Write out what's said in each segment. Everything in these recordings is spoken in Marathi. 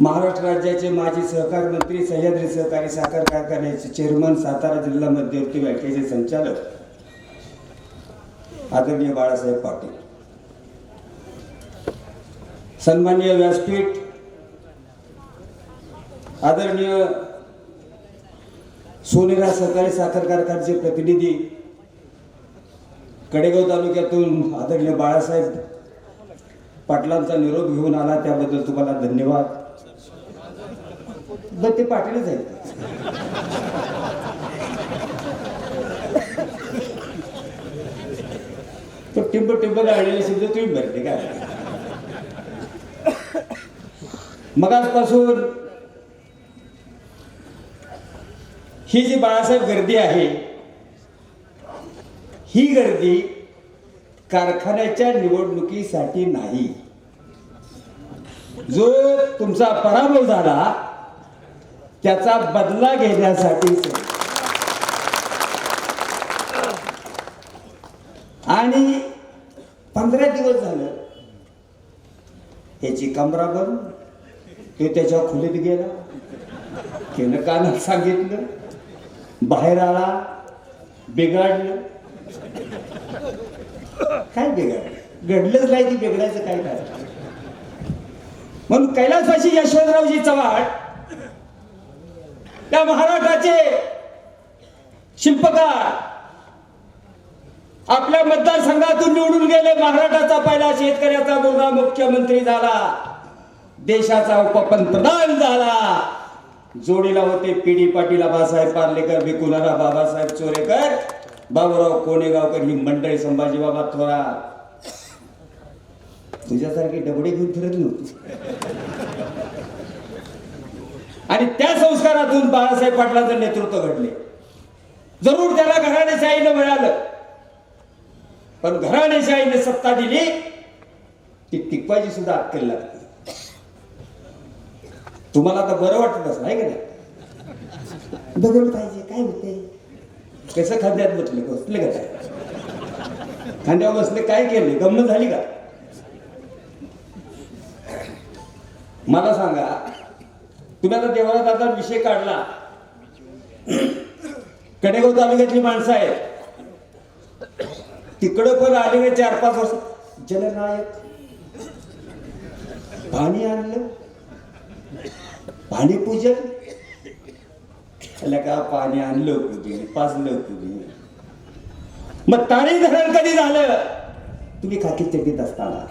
महाराष्ट्र राज्याचे माजी सहकार मंत्री सह्याद्री सहकारी साखर कारखान्याचे चेअरमन सातारा जिल्हा मध्यवर्ती बँकेचे संचालक. आदरणीय बाळासाहेब पाटील. सन्मान्य व्यासपीठ. आदरणीय सोनेरा सहकारी साखर कारखान्याचे प्रतिनिधी. कडेगाव तालुक्यातून आदरणीय बाळासाहेब पाटलांचा निरोप घेऊन आला त्याबद्दल तुम्हाला धन्यवाद. बर ते पाटीलच आहेत. तो टिंब टिंब गाळलेले शब्द तुम्ही भरते काय मगाचपासून ही जी बाळासाहेब गर्दी आहे ही गर्दी कारखान्याच्या निवडणुकीसाठी नाही. जो तुमचा पराभव झाला त्याचा बदला घेण्यासाठी आणि पंधरा दिवस झालं याची कमरा बंद तो त्याच्या खोलीत गेला. त्यानं कानात सांगितलं बाहेर आला बिघडलं. काय बिघडलं? घडलंच नाही ती बिघडायचं काय काय म्हणून कैलासवासी यशवंतरावजी चव्हाण त्या महाराष्ट्राचे शिल्पकार आपल्या मतदारसंघातून निवडून गेले. महाराष्ट्राचा पहिला शेतकऱ्याचा मुलगा मुख्यमंत्री झाला. देशाचा उपपंतप्रधान झाला. जोडीला होते पीडी पाटील आबासाहेब पार्लेकर भिकुनारा बाबासाहेब चोरेकर बाबूराव कोणेगावकर ही मंडळी संभाजी बाबा थोरा तुझ्यासारखी डबडे घेऊन फिरत नव्हती. आणि त्या संस्कारातून बाळासाहेब पाटलांचं नेतृत्व घडले. जरूर त्याला घराणेशाहीनं मिळालं. पण घराणेशाहीने सत्ता दिली ती टिकवायची सुद्धा अक्कल लागते. तुम्हाला आता बरं वाटत असं आहे का नाही? बघून पाहिजे काय होते कसं खांद्यात बसले बसले का? काय खांद्यावर बसले काय केले? गंमत झाली का? मला सांगा तुम्ही आता देवळात आता विषय काढला. कडेगाव तालुक्यातली माणसं आहेत. तिकडं पण आले चार पाच वर्ष. जलनायक. पाणी आणलं. पाणी पूजन. का पाणी आणलं कुठे पाजलं कुठे मग ताणी धरण कधी झालं? तुम्ही खाकी चटीत असताना.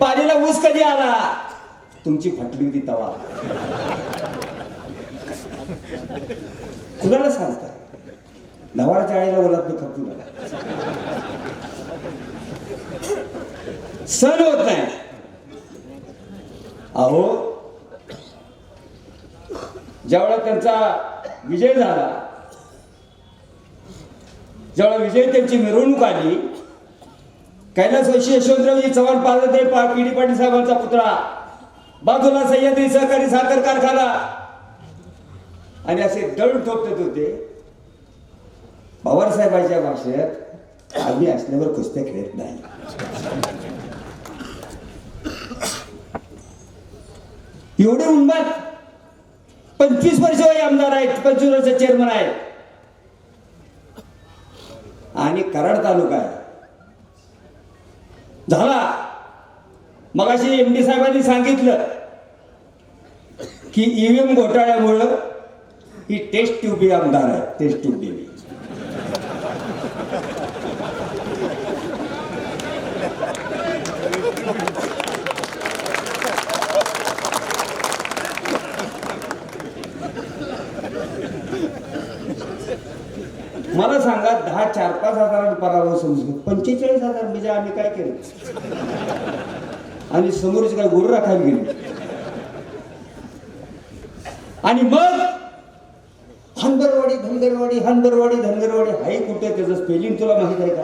पाणीला ऊस कधी आला? तुमची फाटली होती तवा. कुणाला सांगता? नवाच्या आईला ओलात खपू नका सण होत नाही अहो ज्यावेळा त्यांचा विजय झाला ज्यावेळा विजय त्यांची मिरवणूक आली कैलासवासी यशवंतरावजी चव्हाण पार्वती पा पी डी पाटील साहेबांचा पुतळा. बाजूला सह्याद्री सहकारी साखर कारखाना. आणि असे दळ ठोकत होते. पवारसाहेबांच्या भाषेत आम्ही असल्यावर कुस्त्या खेळत नाही. एवढे उन्माद पंचवीस वर्ष आमदार आहेत पंचवीस वर्ष चेअरमन आहेत. आणि कराड तालुका आहे. झाला. मगाशी एम डी साहेबांनी सांगितलं की ईव्हीएम घोटाळ्यामुळं ही टेस्ट ट्यूबी आमदार आहे. टेस्ट ट्यूब देवी मला सांगा दहा चार पाच हजार पराभव समजू पंचेचाळीस हजार म्हणजे आम्ही काय केलं? आणि समोरचे काय गुरु राखायला गेले. आणि मग हंदरवाडी धनगरवाडी हंदरवाडी धनगरवाडी हाय कुठे त्याचं स्पेलिंग तुला माहीत आहे का?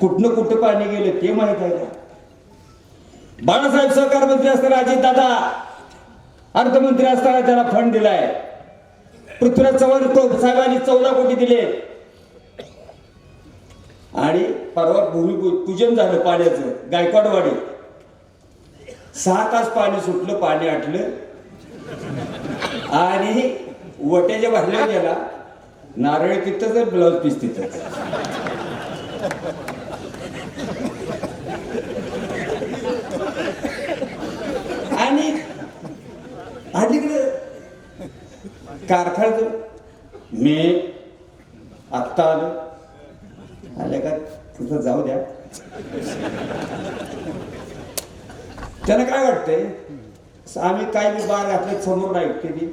कुठनं कुठं पाणी गेलं ते माहीत आहे का? बाळासाहेब सहकार मंत्री असताना अजित दादा अर्थमंत्री असताना त्याला फंड दिलाय. पृथ्वीराज चव्हाण साहेबांनी चौदा कोटी दिले. आणि परवा भूमिपूजन झालं पाण्याचं गायकवाडवाडी. सहा तास पाणी सुटलं पाणी आटलं. आणि वट्याच्या भरल्या गेला. नारळ तिथंच तर ब्लाऊज पीस तिथं. आणि तिकडे कारखान्यात मी आत्ता आलो. आल्या का? तिथं जाऊ द्या. त्याला काय वाटतंय? आम्ही काय मी बार घातले समोर नाही केली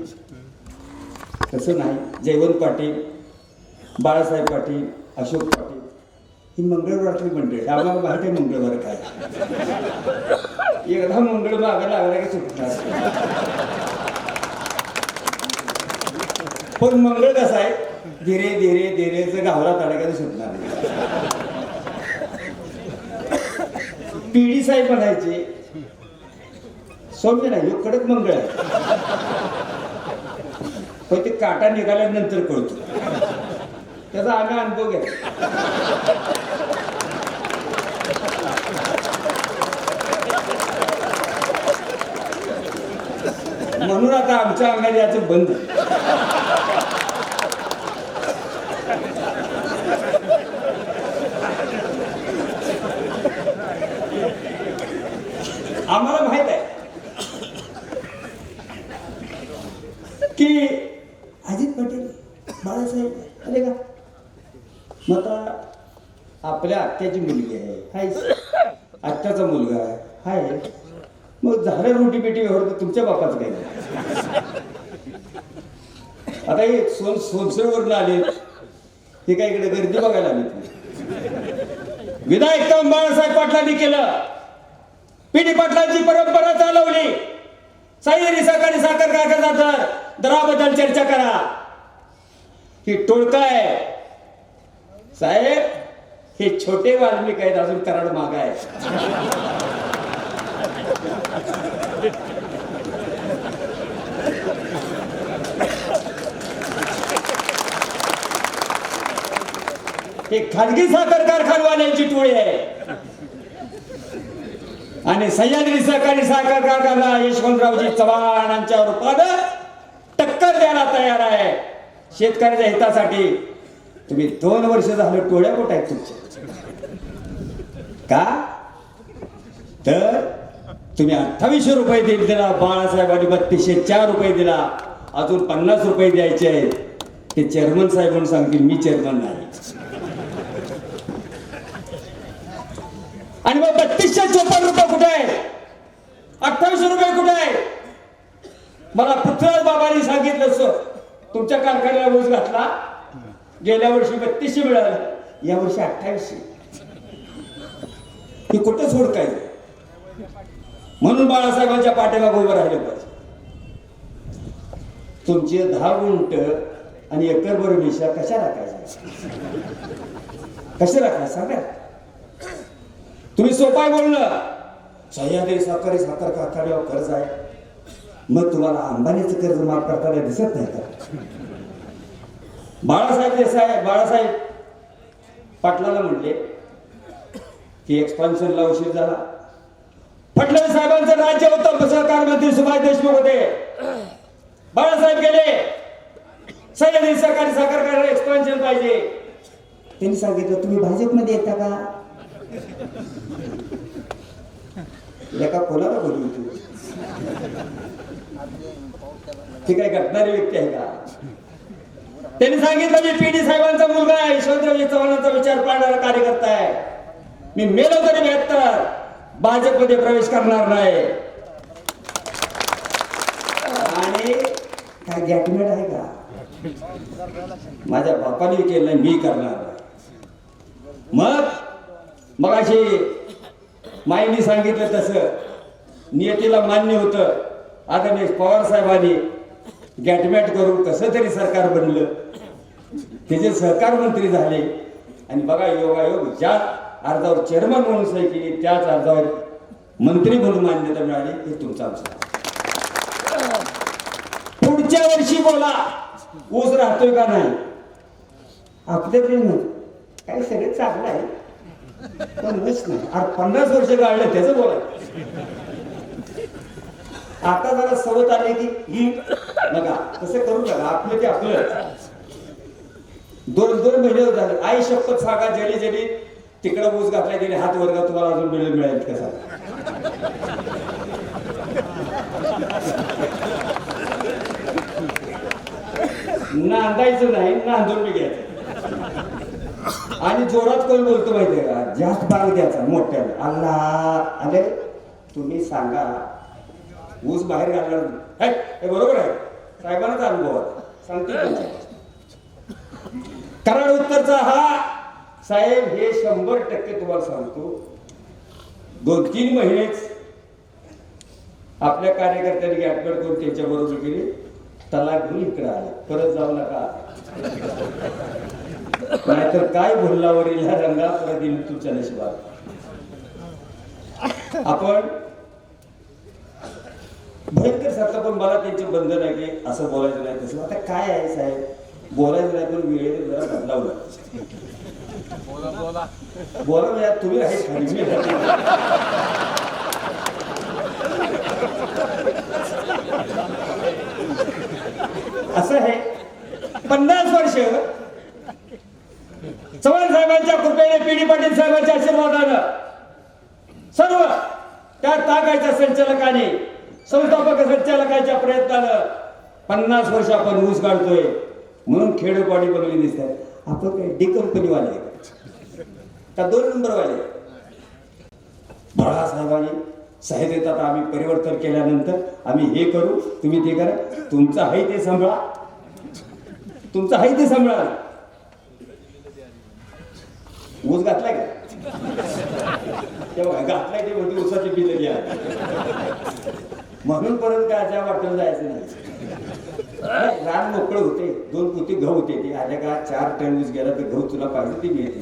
तसं नाही. जयवंत पाटील बाळासाहेब पाटील अशोक पाटील. ही मंगळवारातली मंडळी आम्हाला माहिती आहे मंगळवार काय. एकदा मंगळ मागं लागला की सुटणार. पण मंगळ कसं आहे? धीरे धीरे धीरे गावला तडाख्याने सुटणार नाही. पिढी साहेब म्हणायचे सौम्य नाही ह्यो कडक मंगळ आहे. पण ते काटा निघाल्यानंतर कळतो. त्याचा आम्ही अनुभव घ्या म्हणून आता आमच्या अंगाने याचं बंद आम्हाला माहीत आहे की अजित पटेल बाळासाहेब आले का मग आता आपल्या आत्याची मुलगी आहे हाय आत्याचा मुलगा आहे हाय मग झालं रोटी पेटी व्यवहार तर तुमच्या बापाचं काय आता हे सोन सोनसेवरून आले. हे काय इकडे गर्दी बघायला आली विधायक काम बाळासाहेब पाटलांनी केलं. पिढी पाटलांची परंपरा चालवली. सह्याद्री सकाळी साखर कारखाना दराबद्दल चर्चा करा. ही टोळका आहे. साहेब हे छोटे वाल्मिक आहेत अजून कराड माग आहे हे खाजगी साखर कारखानवाल्यांची टोळी आहे. आणि सह्याद्री सहकारी साखर कारखाना यशवंतरावजी चव्हाणांच्या रूपानं टक्कर द्यायला तयार आहे. शेतकऱ्याच्या हितासाठी तुम्ही दोन वर्ष झालं टोळ्या कुठे आहेत तुमच्या? का? तर तुम्ही अठ्ठावीसशे रुपये दिले दिला बाळासाहेबांनी बत्तीसशे चार रुपये दिला. अजून पन्नास रुपये द्यायचे आहेत. ते चेअरमन साहेब म्हणून सांगतील मी चेअरमन नाही. आणि मग बत्तीसशे चोपन्न रुपये कुठे आहे? अठ्ठावीसशे रुपये कुठे आहे? मला पृथ्वीराज बाबांनी सांगितलं सर तुमच्या कारखान्याला ऊस घातला. गेल्या वर्षी बत्तीसशे मिळालं. या वर्षी अठ्ठावीसशे. हे कुठं सोड म्हणून बाळासाहेबांच्या पाठीमागे उभं राहिले पाहिजे. तुमचे दहा गुंट आणि एकर भर कशा राखायच्या कशा राखायचं? सांगा. तुम्ही सोपाय बोललं सह्याद्री साखरी साखर कारखान्यावर कर्ज आहे? मग तुम्हाला अंबानीचं कर्ज माफ करताना दिसत नाही का? बाळासाहेब देसाई बाळासाहेब पाटलाला म्हणले की एक्सपान्शनला उशीर झाला. फडणवीस साहेबांचं राज्य होतं सहकार मंत्री सुभाष देशमुख होते. बाळासाहेब गेले. सह्याद्री सहकारी साखर कारखाना एक्सपान्शन पाहिजे. त्यांनी सांगितलं तुम्ही भाजपमध्ये येता का? एका कोणाला बोलू तू? ती काय घटणारी व्यक्ती आहे का? त्यांनी सांगितलं मी पीडी साहेबांचा मुलगा आहे यशवंतरावजी चव्हाणांचा विचार पाडणारा कार्यकर्ता आहे. मी मेलो तरी बेहत्तर भाजपमध्ये प्रवेश करणार नाही. आणि काय गॅटमेट आहे का? माझ्या बापाने केलं मी करणार नाही. मग मग अशी माईने सांगितलं तसं. नियतीला मान्य होतं. आदरणीय पवार साहेबांनी गॅटमॅट करून कसं तरी सरकार बनलं. त्याचे सहकार मंत्री झाले आणि बघा योगायोग ज्या अर्जावर चेअरमन म्हणून सही केली त्याच अर्जावर मंत्री म्हणून मान्यता मिळाली हे तुमचा आमचं. पुढच्या वर्षी बोला ऊस राहतोय का नाही? आपल्याकडे नाही काय सगळं चांगलं आहे. पण ऊस नाही. अरे पन्नास वर्ष गाळलं त्याचं बोला आता जरा सवत आली की ही बघा तसं करू नका. आपलं ते आपलं. दोन दोन महिने झाले. आई शपथ सांगा जरी जरी तिकडं ऊस घातल्या गेले हात वर्ग तुम्हाला अजून मिळेल मिळेल कसा नांदायचं नाही नांदून बी घ्यायचं. आणि जोरात कोण बोलतो माहितीये का? जास्त भाग द्यायचा मोठ्याला अल्ला अरे तुम्ही सांगा. ऊस बाहेर घालणार हे, बरोबर आहे. साहेबांनाच अनुभव सांगते कारण उत्तरचा हा. साहेब हे शंभर टक्के तुम्हाला सांगतो. दोन तीन महिनेच आपल्या कार्यकर्त्यांनी गॅटगड करून त्यांच्या बरोबर गेले. तलाक घेऊन इकडे आले. परत जाऊ नका. नाहीतर काय भुल्लावरील ह्या रंगा? प्रदिन तुझ्या नशिबात. आपण भयंकर सारखं पण मला त्यांचे बंधन आहे की असं बोलायचं नाही तसं. आता काय आहे साहेब? बोलायचं नाही पण वेळेने जरा बदलावलं बोला म्हणजे तुम्ही आहे खाली. मी आहे. असं आहे. पन्नास वर्ष हो. चव्हाण साहेबांच्या कृपेने पीडी पाटील साहेबांच्या आशीर्वादानं सर्व त्या तागायच्या संचालकाने संस्थापक संचालकाच्या प्रयत्नानं पन्नास वर्ष आपण ऊस काढतोय. म्हणून खेडोपाडी बनवली दिसतात. आपण काय डी कंपनीवाले वाले का? का दोन नंबरवाले बाळासाहेबांनी साहेब येतात आम्ही परिवर्तन केल्यानंतर आम्ही हे करू तुम्ही ते करा. तुमचं आहे ते सांभाळा. तुमचं आहे ते सांभाळा. ऊस घातलाय का? तेव्हा घातलाय ते म्हणजे ऊसाची पिलं घ्या. म्हणून परत काय त्या वाटेल जायचं नाही. रान मोकळं होते दोन पोती गहू होते ते आल्या का चार टन ऊस गेला तर गहू तुला पाहिजे ते मिळते.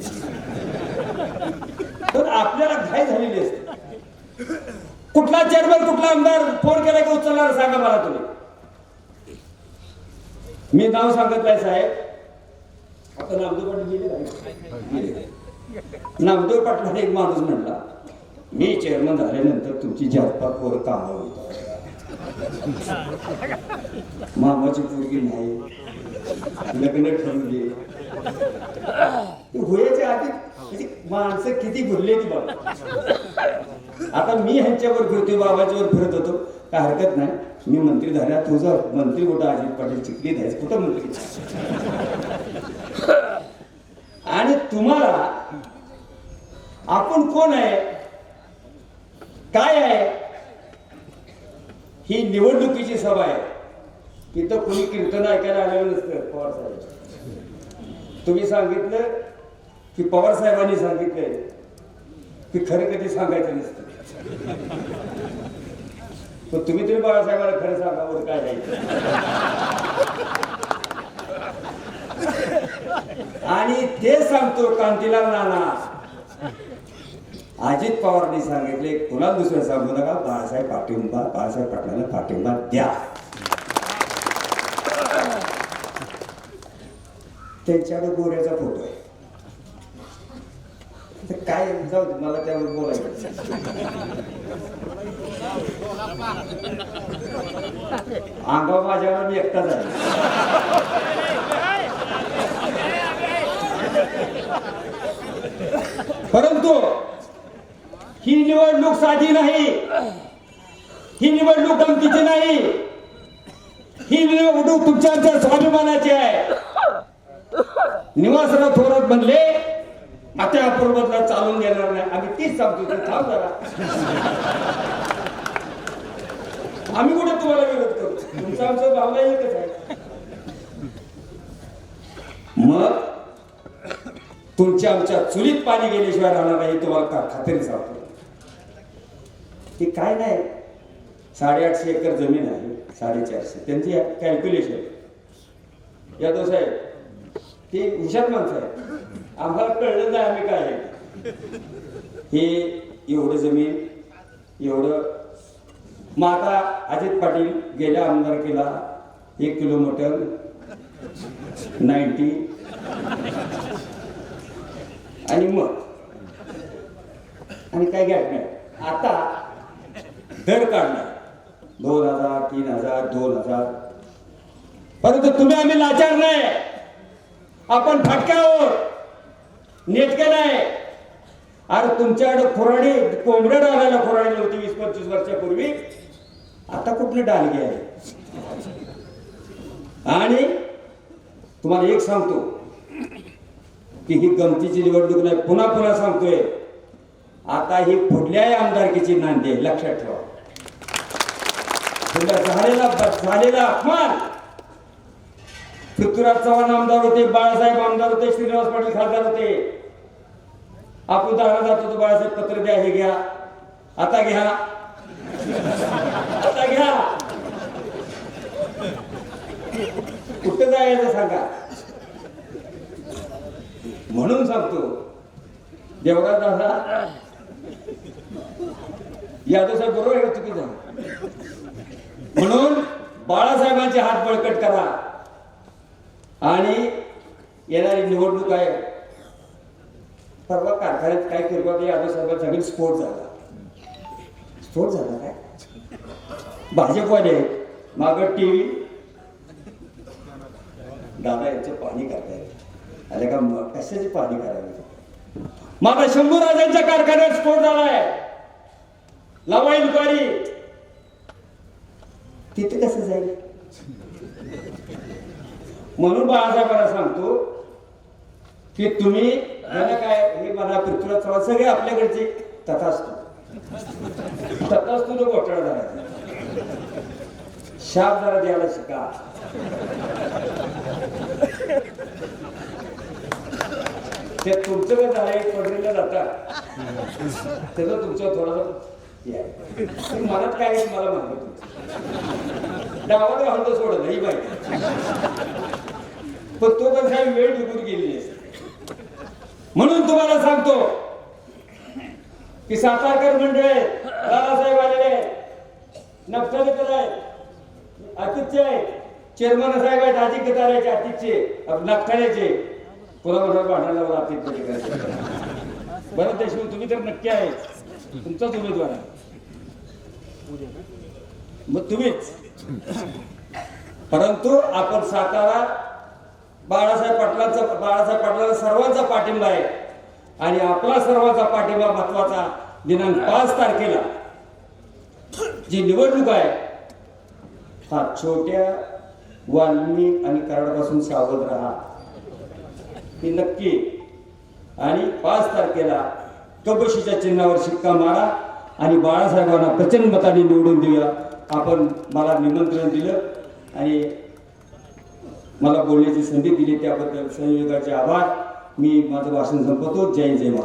पण आपल्याला घाई झालेली असते. कुठला चेअरमन कुठला आमदार फोन केला की उचलणार सांगा मला तुम्ही. मी नाव सांगत नाही साहेब. आपण नामदेव पाटील गेले गेले. नामदेव पाटलाने एक माणूस म्हणला मी चेअरमन झाल्यानंतर तुमची जातपात वर काम मामाची पोरगी नाही. लग्न ठरवले होयाच्या आधी म्हणजे माणसं किती भरले ती बाबा. आता मी ह्यांच्यावर फिरतोय बाबाच्यावर फिरत होतो. काय हरकत नाही. मी मंत्री झाल्या तुझा मंत्री कुठं अजित पाटील चिखली द्यायचं कुठं मंत्री? आणि तुम्हाला आपण कोण आहे? काय आहे? ही निवडणुकीची सभा आहे. तिथं कोणी कीर्तन ऐकायला आलेलं नसतं पवार साहेब. तुम्ही सांगितलं की पवार साहेबांनी सांगितलंय. की खरं कधी सांगायचं नसतं. पण तुम्ही तुम्ही बाळासाहेबांना खरं सांगा बरं काय जायचं आणि ते सांगतो कांतीलाल नाना. अजित पवारनी सांगितले कुणाला दुसरं सांगू नका? बाळासाहेब पाठिंबा बाळासाहेब पाटलांना पाठिंबा द्या. त्यांच्याकडे गोऱ्याचा फोटो आहे. काय जाऊ दे, मला त्यावर बोलायचं अंगावर माझ्यावर मी एकटा झाला. परंतु ही निवडणूक साधी नाही. ही निवडणूक गमतीची नाही. ही निवडणूक तुमच्या आमच्या स्वाभिमानाची आहे. निवासराव थोरात म्हणले आता अपूर्वतला चालून देणार नाही. आम्ही तीच सांगतो तू थांब जरा. आम्ही कुठे तुम्हाला विरोध करू? तुमचा आमचा भावना एकच आहे. मग तुमच्या आमच्या चुलीत पाणी गेल्याशिवाय राहणार नाही तुम्हाला का खात्री सांगतो. ते काय नाही. साडेआठशे एकर जमीन आहे साडेचारशे. त्यांची कॅल्क्युलेशन यादव साहेब ते हुशार माणसं आहे आम्हाला कळलं नाही आम्ही काय आहे. हे एवढं जमीन एवढं. मग आता अजित पाटील गेल्या आमदारकीला एक किलोमीटर नाईन्टी आणि मग? आणि काय घ्यायचं नाही. आता दर काढणार. दोन हजार तीन हजार दोन हजार. परंतु तुम्ही आम्ही लाचार नाही. आपण फटक्यावर नेटके नाही. अरे तुमच्याकडे खुराडी कोंबड्या डालायला खुराडी होती वीस पंचवीस वर्षापूर्वी. आता कुठली डालगी आहे? आणि तुम्हाला एक सांगतो. की ही गमतीची निवडणूक नाही. पुन्हा पुन्हा सांगतोय आता ही कुठल्याही आमदारकीची नांदी आहे लक्षात ठेवा. झालेला झालेला अपमान. पृथ्वीराज चव्हाण आमदार होते बाळासाहेब आमदार होते श्रीनिवास पाटील खासदार होते. आपण दहा जात होतो बाळासाहेब पत्र द्या हे घ्या. आता घ्या. आता घ्या. कुठं जायचं सांगा? म्हणून सांगतो. देवराज दादा यादव साहेब बरोबर आहे चुकीचा म्हणून बाळासाहेबांचे हात बळकट करा. आणि येणारी निवडणूक आहे. परवा कारखान्यात काय किरवा ते यादव साहेबांचा सगळी स्फोट झाला. स्फोट झाला काय? भाजपवाले माग टीव्ही. दादा यांचं पाणी करतायत अरे का म- कशाचे पाणी करावे माझा शंभू राजांच्या कारखान्यात स्फोट झालाय. लावा इन्क्वायरी तिथे कसं जाईल? म्हणून बाळासाहेबांना सांगतो की तुम्ही याला काय हे मला पृथ्वीराज चव्हाण सगळे आपल्याकडचे तथास्तू. तथास्तू तो घोटाळा झाला. शाप जरा द्यायला शिका. ते तुमचं काय झालंय? पडलेलं जाता. त्याचं तुमचं थोडंसं हे मनात काय आहे मला माहिती तुमचं. डावाला हल्लो सोडत ही माहिती पण तो पण काही वेळ निघून गेली म्हणून तुम्हाला सांगतो की सातारकर मंडळ दादासाहेब आलेले आहेत नक्षत्र आहेत अतिथ्य आहेत चेअरमन साहेब आहेत अजित गटाऱ्याचे अतिथ्यचे नक्षल्याचे पुन्हा पुन्हा भांडायला मला अतिथ्य करायचे. बरं देशमुख तुम्ही तर नक्की आहे. तुमचाच उमेदवार आहे. मग तुम्हीच. परंतु आपण सातारा बाळासाहेब पाटलांचा बाळासाहेब पाटलांचा सर्वांचा पाठिंबा आहे. आणि आपला सर्वांचा पाठिंबा महत्त्वाचा दिनांक पाच तारखेला जी निवडणूक आहे हा छोट्या वाल्मी आणि कराडापासून सावध राहा. ही नक्की. आणि पाच तारखेला कबशीच्या चिन्हावर शिक्का मारा आणि बाळासाहेबांना प्रचंड मताने निवडून देऊया. आपण मला निमंत्रण दिलं आणि मला बोलण्याची संधी दिली त्याबद्दल संयोगाचे आभार. मी माझं भाषण संपवतो. जय जय